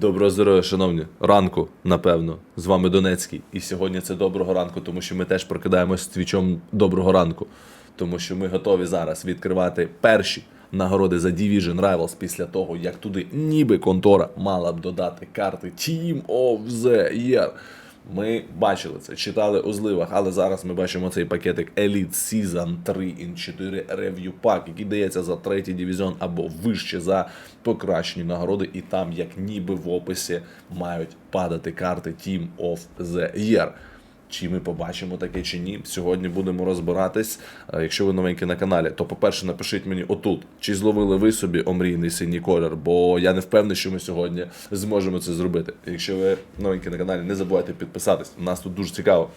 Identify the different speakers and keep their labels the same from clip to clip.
Speaker 1: Доброго здоров'я, шановні. Ранку, напевно. З вами Донецький. І сьогодні це доброго ранку, тому що ми теж прокидаємось з твічом доброго ранку. Тому що ми готові зараз відкривати перші нагороди за Division Rivals після того, як туди ніби контора мала б додати карти Team of the Year. Ми бачили це, читали у зливах, але зараз ми бачимо цей пакетик Elite Season 3 in 4 Review Pack, який дається за третій дивізіон або вище за покращені нагороди, і там, як ніби в описі, мають падати карти Team of the Year. Чи ми побачимо таке чи ні? Сьогодні будемо розбиратись. Е, Якщо ви новенькі на каналі, то по-перше, напишіть мені отут, чи зловили ви собі омрійний синій колір, бо я не впевнений, що ми сьогодні зможемо це зробити. Якщо ви новенькі на каналі, не забувайте підписатись. У нас тут дуже цікаво.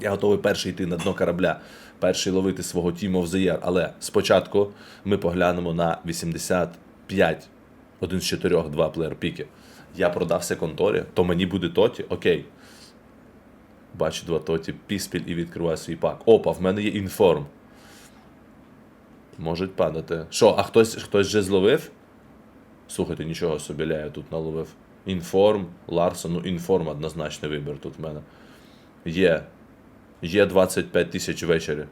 Speaker 1: Я готовий перший йти на дно корабля, перший ловити свого Team of the Year. Але спочатку ми поглянемо на 85, один з чотирьох, два плеєр піки. Я продався конторі, то мені буде тоті, окей. Бачу два тоті, піспіль і відкриваю свій пак. Опа, в мене є інформ. Можуть падати. Що, а хтось, хтось вже зловив? Слухайте, нічого собі ляю тут наловив. Інформ, Ларсон, ну інформ однозначний вибір тут в мене. Є. Є 25 тисяч ввечері.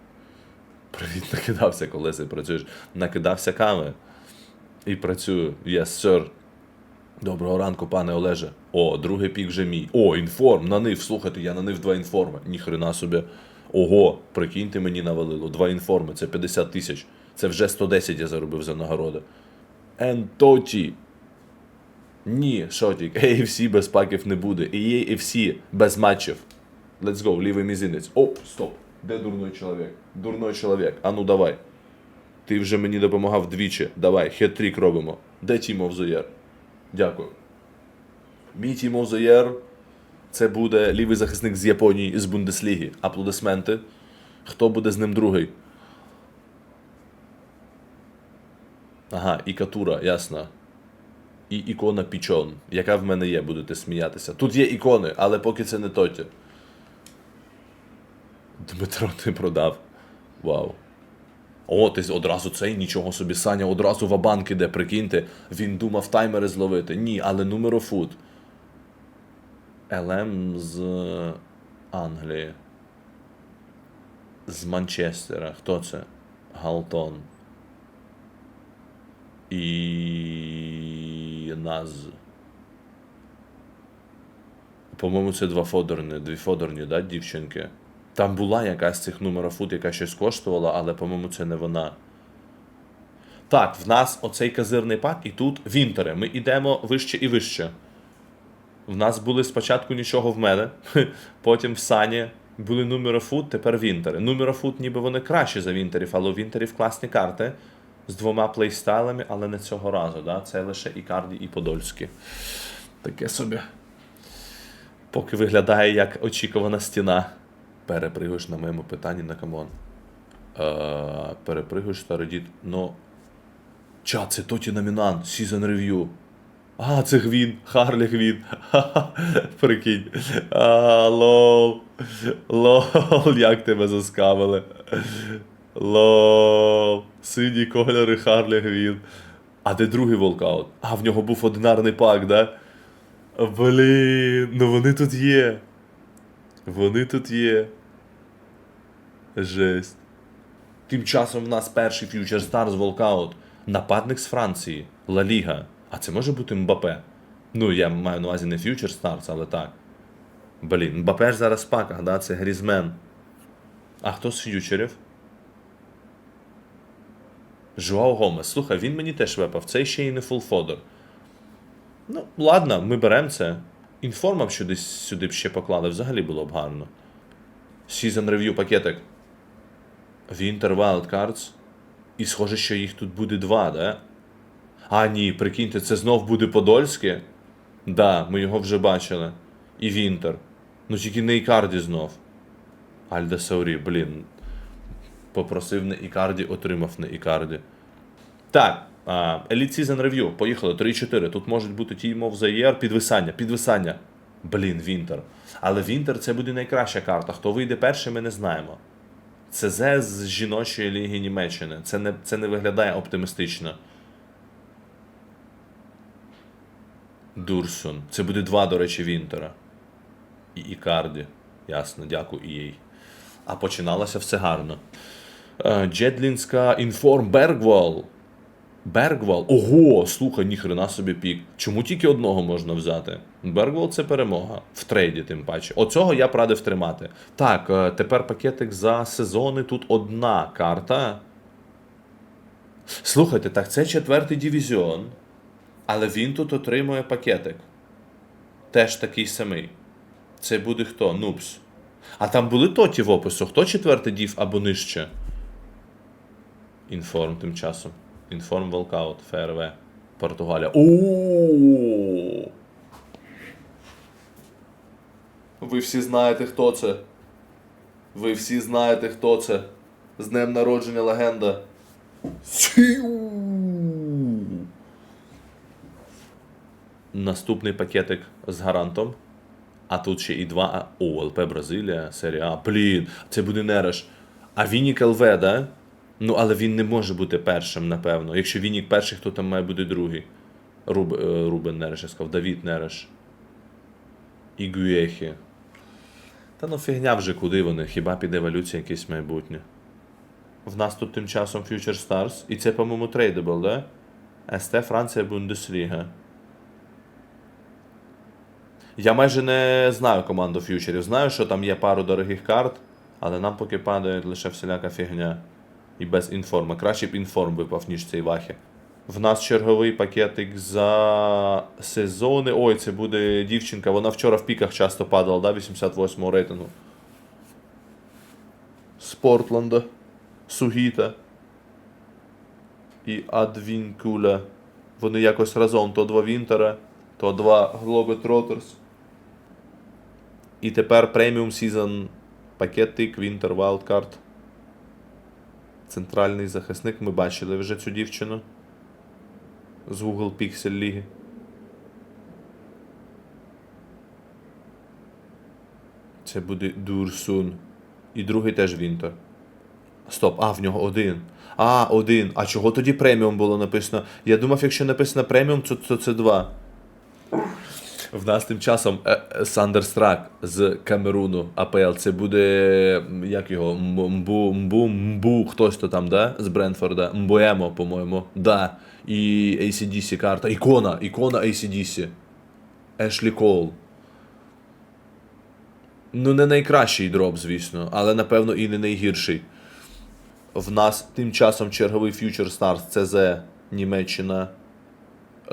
Speaker 1: Привіт, накидався колеси, працюєш. Накидався ками. І працюю. Yes, sir. Доброго ранку, пане Олеже. О, другий пік вже мій. О, інформ, нанив. Слухайте, я нанив два інформи. Ніхрена собі. Ого, прикиньте, мені навалило. Два інформи, це 50 тисяч. Це вже 110 я заробив за нагороди. Ентоті. Ні, шотік, AFC без паків не буде. І AFC без матчів. Let's go, лівий мізинець. Оп, стоп. Де дурний чоловік? Дурний чоловік. А ну давай. Ти вже мені допомагав двічі. Давай, хет-трік робимо. Де the Year? Дякую. Team of це буде лівий захисник з Японії з Бундесліги. Аплодисменти. Хто буде з ним другий? Ага, і Катура, ясно. І ікона Пічон, яка в мене є, будете сміятися. Тут є ікони, але поки це не тоті. Дмитро ти продав. Вау. О, ти одразу цей, нічого собі, Саня, одразу в банк іде, прикиньте. Він думав таймери зловити. Ні, але нумерофут. ЛМ з Англії. З Манчестера. Хто це? Галтон. І. Наз. По-моєму, це два фодорні, дві фодорні, да, дівчинки. Там була якась з цих нумерофут, яка щось коштувала, але, по-моєму, це не вона. Так, в нас оцей казирний пак, і тут вінтери. Ми йдемо вище і вище. В нас були спочатку нічого в мене, потім в Сані були нумерофут, тепер вінтери. Нумерофут, ніби вони кращі за вінтерів, але у вінтерів класні карти з двома плейстайлами, але не цього разу. Да? Це лише Ікарді і Подольські. Таке собі. Поки виглядає як очікувана стіна. Перепригуєш на моєму питанні на камон. Е, перепригуєш та радіт. Ну. Ча, це Тоті Номінан, Season Review. А, це Гвін, Харлі Гвін. Прикинь. А, лол. Лол, як тебе заскавили. Лол. Сині кольори Харлі Гвін. А де другий волкаут? А, в нього був одинарний пак, да? Блін, ну вони тут є. Вони тут є. Жесть. Тим часом в нас перший фьючер Stars Волкаут. Нападник з Франції. Ла Ліга. А це може бути Мбапе? Ну, я маю на увазі не фьючер Stars, але так. Блін, Мбапе ж зараз в паках, да? Це Грізмен. А хто з фьючерів? Жуау Гомес. Слухай, він мені теж випав. Це ще й не фулфодер. Ну, ладно, ми беремо це. Інформа б сюди, сюди б ще поклали, взагалі було б гарно. Season Review пакетик. Winter Wildcards. І схоже, що їх тут буде два, да? А, ні, прикиньте, це знов буде Подольське. Да, ми його вже бачили. І Вінтер. Ну тільки не Ікарді знов. Альда Саурі, блін. Попросив не Ікарді, отримав не Ікарді. Так, Elite Season Review. Поїхали. 3-4. Тут можуть бути Team of the Year, підвисання, підвисання. Блін, Вінтер. Але Вінтер це буде найкраща карта. Хто вийде перший, ми не знаємо. ЦЗ з жіночої ліги Німеччини. Це не, це не виглядає оптимістично. Дурсон. Це буде два, до речі, Вінтера. І Ікарді. Ясно, дякую їй. А починалося все гарно. Е, Джедлінська інформ Бергвал. Бергвал. Ого, слухай, ніхрена собі пік. Чому тільки одного можна взяти? Бергвал це перемога. В трейді, тим паче. Оцього я б радив тримати. Так, е, тепер пакетик за сезони. Тут одна карта. Слухайте, так це четвертий дивізіон. Але він тут отримує пакетик. Теж такий самий. Це буде хто? Нупс. А там були тоті в опису. Хто четвертий дів або нижче? Інформ тим часом. Інформ Волкаут, ФРВ. Португалія. О! Ви всі знаєте, хто це. Ви всі знаєте, хто це. З днем народження легенда. Сіу! Наступний пакетик з гарантом. А тут ще і два. О, ЛП Бразилія, серія А. Блін, це буде Нереш. А Вінік ЛВ, да? Ну, але він не може бути першим, напевно. Якщо Вінік перший, хто там має бути другий? Руб, е, Рубен Нереш, я сказав, Давід Нереш. І Гюєхі. Та ну фігня вже куди вони, хіба під еволюцію якесь майбутнє. В нас тут тим часом Future Stars. І це, по-моєму, трейдабл, да? СТ Франція Бундесліга. Я майже не знаю команду фьючерів. Знаю, що там є пару дорогих карт, але нам поки падає лише всіляка фігня. І без інформи. Краще б інформ випав, ніж цей вахи. В нас черговий пакетик за сезони. Ой, це буде дівчинка. Вона вчора в піках часто падала, да? 88 го рейтингу. З Портленда. Сугіта. І Адвінкуля. Вони якось разом то два Вінтера, то два Globetrotters. І тепер преміум сезон пакетик Winter Wildcard. Центральний захисник. Ми бачили вже цю дівчину з Google Pixel Ліги. Це буде Дурсун. І другий теж Вінтер. Стоп, а, в нього один. А, один. А чого тоді преміум було написано? Я думав, якщо написано преміум, то, то це два. В нас тим часом е, е, Сандерстрак з Камеруну АПЛ. Це буде. Як його? Мбу, Мбу, Мбу, хтось то там, да? З Бренфорда. Мбуемо, по-моєму. Да. І ACDC карта. Ікона, ікона ACDC. Ешлі Кол. Ну, не найкращий дроп, звісно, але напевно і не найгірший. В нас тим часом черговий Future Stars ЦЗ Німеччина.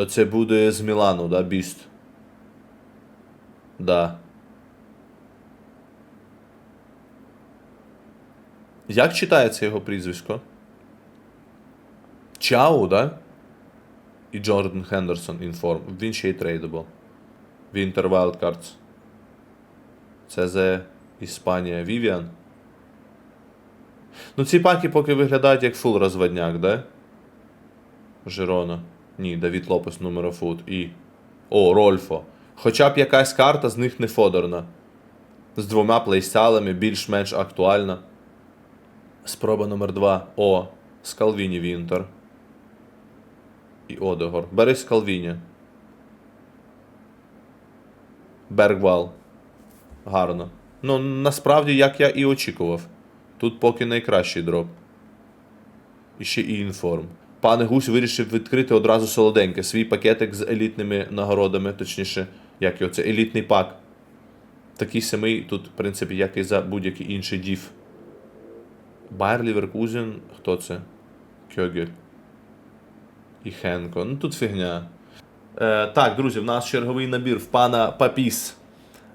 Speaker 1: Це буде з Мілану, да, Біст. Да. Як читається його прізвисько? Чау, да? І Джордан Хендерсон інформ. Він ще й трейдабл. Winter Wildcards. ЦЗ Іспанія. Вівіан. Ну, ці паки поки виглядають як фул розводняк, да? Жирона. Ні, Давід Лопес номера фут. І. О, Рольфо. Хоча б якась карта з них не фодерна. З двома плейстайлами більш-менш актуальна. Спроба номер 2 О. Скалвіні Вінтер. І Одегор. Бери Скалвіні. Бергвал. Гарно. Ну, насправді, як я і очікував. Тут поки найкращий дроп. І ще і інформ. Пане Гусь вирішив відкрити одразу солоденьке. Свій пакетик з елітними нагородами, точніше, як його, це елітний пак. Такий самий тут, в принципі, як і за будь-який інший дів. Байер Ліверкузен, хто це? Кьогель. І Хенко. Ну тут фігня. Е, так, друзі, в нас черговий набір в пана Папіс.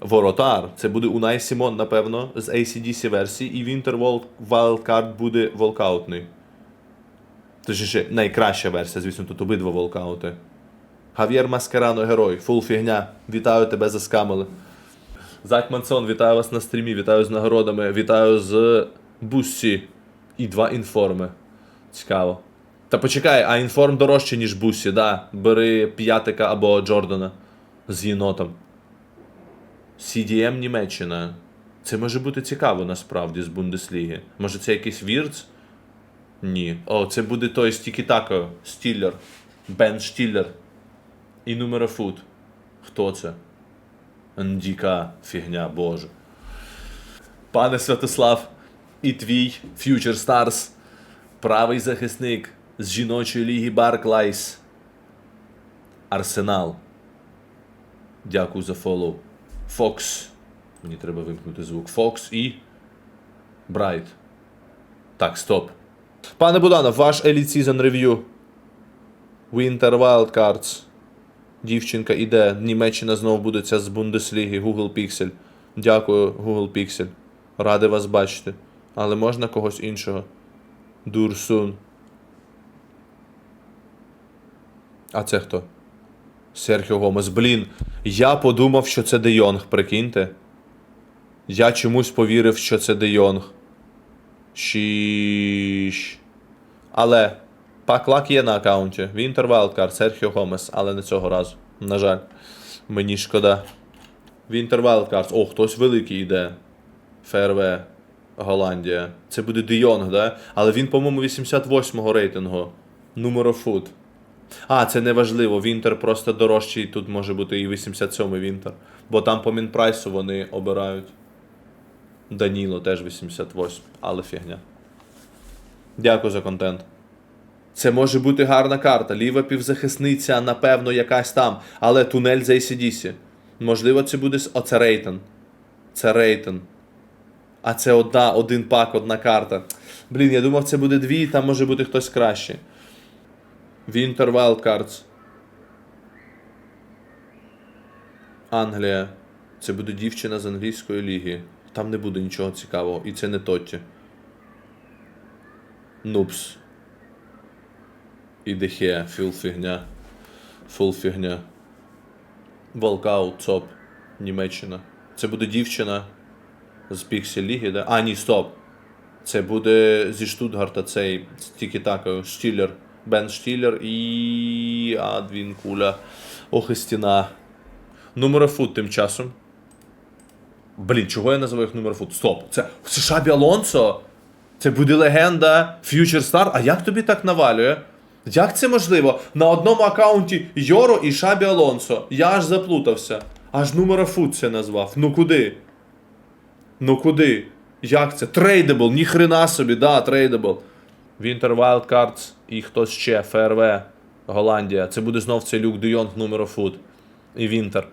Speaker 1: Воротар. Це буде Унай Сімон, напевно, з ACDC версії. І Winter Wildcard буде волкаутний. Точніше, найкраща версія, звісно, тут обидва волкаути. Гав'єр Маскарано, герой, фул фігня. Вітаю тебе заскамили. Зак Мансон, вітаю вас на стрімі, вітаю з нагородами, вітаю з Буссі. І два інформи. Цікаво. Та почекай, а інформ дорожче, ніж Буссі, да. Бери п'ятика або Джордана з єнотом. CDM Німеччина. Це може бути цікаво насправді з Бундесліги. Може це якийсь Вірц? Ні. О, це буде той з Тікі-Тако, Стіллер. Бен Штіллер. І Нумерофут. Хто це? Ндіка фігня, боже. Пане Святослав, і твій Future Stars, правий захисник з жіночої ліги Барклайс. Арсенал. Дякую за фоллоу. Фокс. Мені треба вимкнути звук. Фокс і. Брайт. Так, стоп. Пане Буданов, ваш Elite Season Review. Winter Wildcards. Дівчинка іде. Німеччина знову буде ця з Бундесліги. Google Pixel. Дякую, Google Pixel. Радий вас бачити. Але можна когось іншого. Дурсун. А це хто? Серхіо Гомес. Блін, я подумав, що це Де прикиньте. Я чомусь повірив, що це Де Йонг. Шіш. Але паклак є на аккаунті. Вінтер Wildcard, Серхіо Гомес, але не цього разу. На жаль. Мені шкода. Вінтер Wildcards. О, хтось великий йде. ФРВ. Голландія. Це буде Де Йонг, да? Але він, по-моєму, 88-го рейтингу. Нумерофут. А, це не важливо. Вінтер просто дорожчий. Тут може бути і 87-й Вінтер. Бо там по мінпрайсу вони обирають. Даніло теж 88, але фігня. Дякую за контент. Це може бути гарна карта. Ліва півзахисниця, напевно, якась там. Але тунель за ACDC. Можливо, це буде с- оце Рейтон. Це Рейтон. А це одна, один пак, одна карта. Блін, я думав, це буде дві, там може бути хтось краще. Winter Wildcards. Англія. Це буде дівчина з англійської ліги. Там не буде нічого цікавого. І це не Тотті. Нупс. І Дехе. Філ фігня. Фул фігня. Волкаут, ЦОП. Німеччина. Це буде дівчина з Піксель Ліги, да? А, ні, стоп. Це буде зі Штутгарта цей тільки такою Штілер. Бен Штілер і. Адвін Куля. Ох і стіна. Нумерофут тим часом. Блін, чого я називаю їх нумерофут? Стоп! Це Шабі Алонсо! Це буде легенда Future Star. А як тобі так навалює? Як це можливо? На одному аккаунті Йоро і Шабі Алонсо. Я аж заплутався. Аж нумерофут це назвав. Ну куди? Ну куди? Як це? Трейдабл, ніхрена собі, да, трейдабл. Winter Wildcards і хтось ще, ФРВ, Голландія. Це буде знов цей Люк Де Йонг нумерофут. І Вінтер.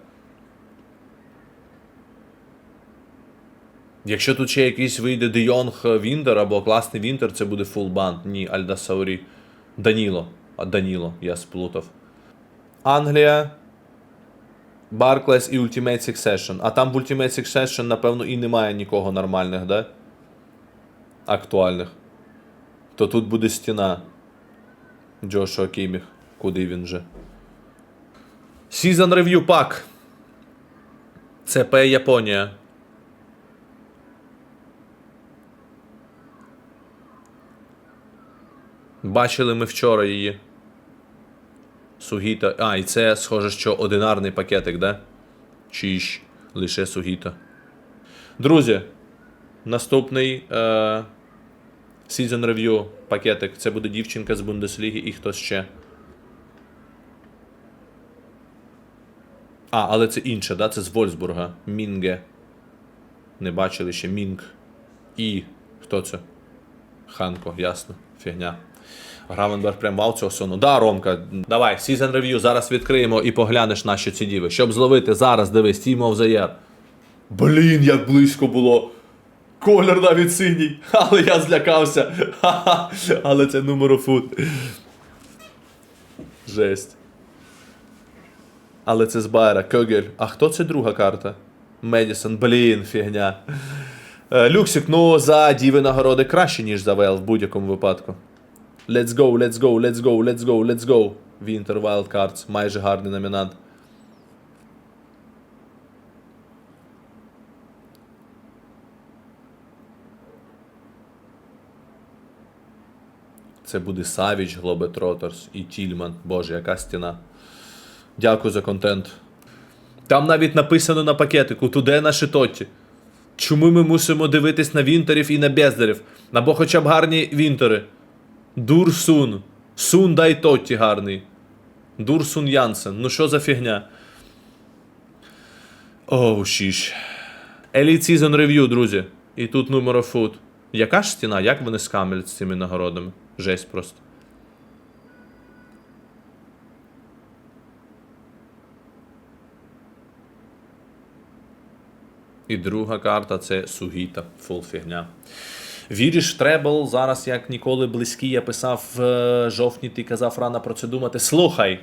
Speaker 1: Якщо тут ще якийсь вийде Де Йонг Вінтер або класний Вінтер, це буде фул бан. Ні, Альда Саурі. Даніло. А Даніло, я сплутав. Англія. Barclays і Ultimate Succession. А там в Ultimate Succession, напевно, і немає нікого нормальних, да? Актуальних. То тут буде стіна. Джошуа Кіміх. Куди він же? Season Review Pack. ЦП Японія. Бачили ми вчора її. Сугіта. А, і це, схоже, що одинарний пакетик, да? Чіш. Лише Сугіта. Друзі, наступний е, Season Review пакетик. Це буде дівчинка з Бундесліги і хтось ще. А, але це інше, да? Це з Вольсбурга. Мінге. Не бачили ще Мінг. І. Хто це? Ханко, ясно. Фігня. Гравенберг прям вау цього сону. Да, Ромка, давай, Season Review, зараз відкриємо і поглянеш наші ці діви. Щоб зловити зараз, дивись, Team of the Year. Блін, як близько було. Колір навіть синій. Але я злякався. Ха-ха. Але це нумерофут. Жесть. Але це з Байера. Кьогель. А хто це друга карта? Медісон, блін, фігня. Е, Люксик, ну за діви нагороди краще, ніж за ВЛ в будь-якому випадку. Let's go, let's go, let's go, let's go, let's go. Winter Wildcards, майже гарний номінант. Це буде Savage, Globetrotters і Тільман. Боже, яка стіна. Дякую за контент. Там навіть написано на пакетику туди наші тоті. Чому ми мусимо дивитись на вінтерів і на бездарів? Або хоча б гарні вінтери. Дурсун. Сун дай Тотті гарний. Дурсун Янсен. Ну що за фігня? Оу, шіш. Elite Season Review, друзі. І тут of food. Яка ж стіна? Як вони скамлять з цими нагородами? Жесть просто. І друга карта це Сугіта. Фул фігня. Віриш требл зараз як ніколи близький. Я писав в е, жовтні, ти казав рано про це думати. Слухай.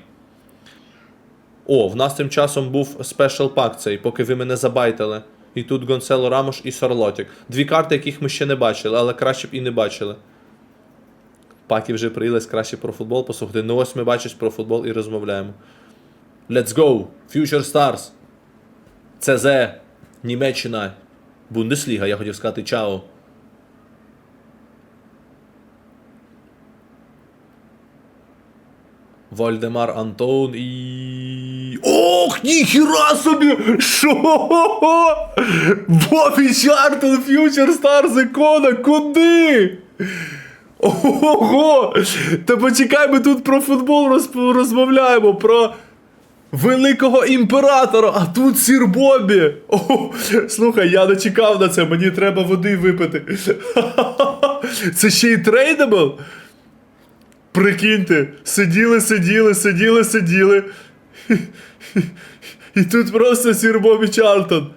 Speaker 1: О, в нас тим часом був спешл пак цей, поки ви мене забайтили. І тут Гонсело Рамош і Сорлотік. Дві карти, яких ми ще не бачили, але краще б і не бачили. Паки вже приїлись краще про футбол послухати. Ну ось ми бачиш про футбол і розмовляємо. Let's go! Future Stars! ЦЗ, Німеччина, Бундесліга, я хотів сказати чао. Вольдемар Антон і. Ох, ніхіра собі! Шо? Бобі Чартон Фьючер Старс Ікона, куди? Ого! Та почекай, ми тут про футбол розп- розмовляємо, про великого імператора, а тут сір Бобі. О, слухай, я не чекав на це, мені треба води випити. Це ще й трейдабл? Прикиньте, сиділи, сиділи, сиділи, сиділи. І тут просто сір Бобі Чартон.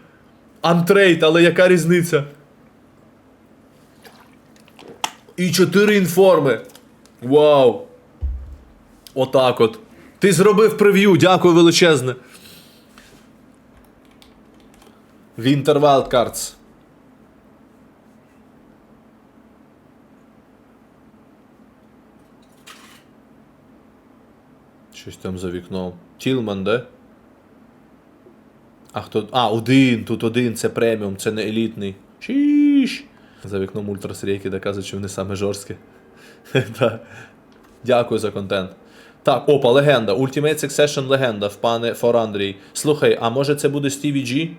Speaker 1: Антрейд, але яка різниця? І чотири інформи. Вау. Отак от. Ти зробив прев'ю, дякую величезне. Winter Wildcards. Щось там за вікном. Тілман, де? А хто. А, один, тут один, це преміум, це не елітний. Шіш. За вікном ультрасрейки доказують, що вони саме жорсткі. Дякую за контент. Так, опа, легенда. Ultimate Succession легенда в пане For Андрій. Слухай, а може це буде Стіві Джі?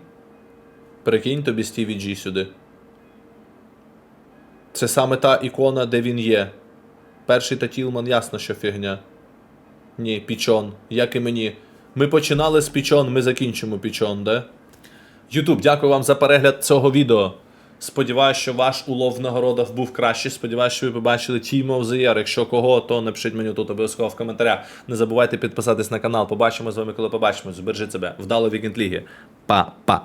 Speaker 1: Прикинь тобі Стіві Джі сюди. Це саме та ікона, де він є. Перший та Тілман, ясно, що фігня. Ні, пічон, як і мені. Ми починали з пічон, ми закінчимо пічон, де? Ютуб, дякую вам за перегляд цього відео. Сподіваюсь, що ваш улов в нагородах був кращий. Сподіваюсь, що ви побачили Team of. Якщо кого, то напишіть мені тут обов'язково в коментарях. Не забувайте підписатись на канал. Побачимо з вами, коли побачимо. Збережіть себе. Вдало вікенд ліги. Па-па.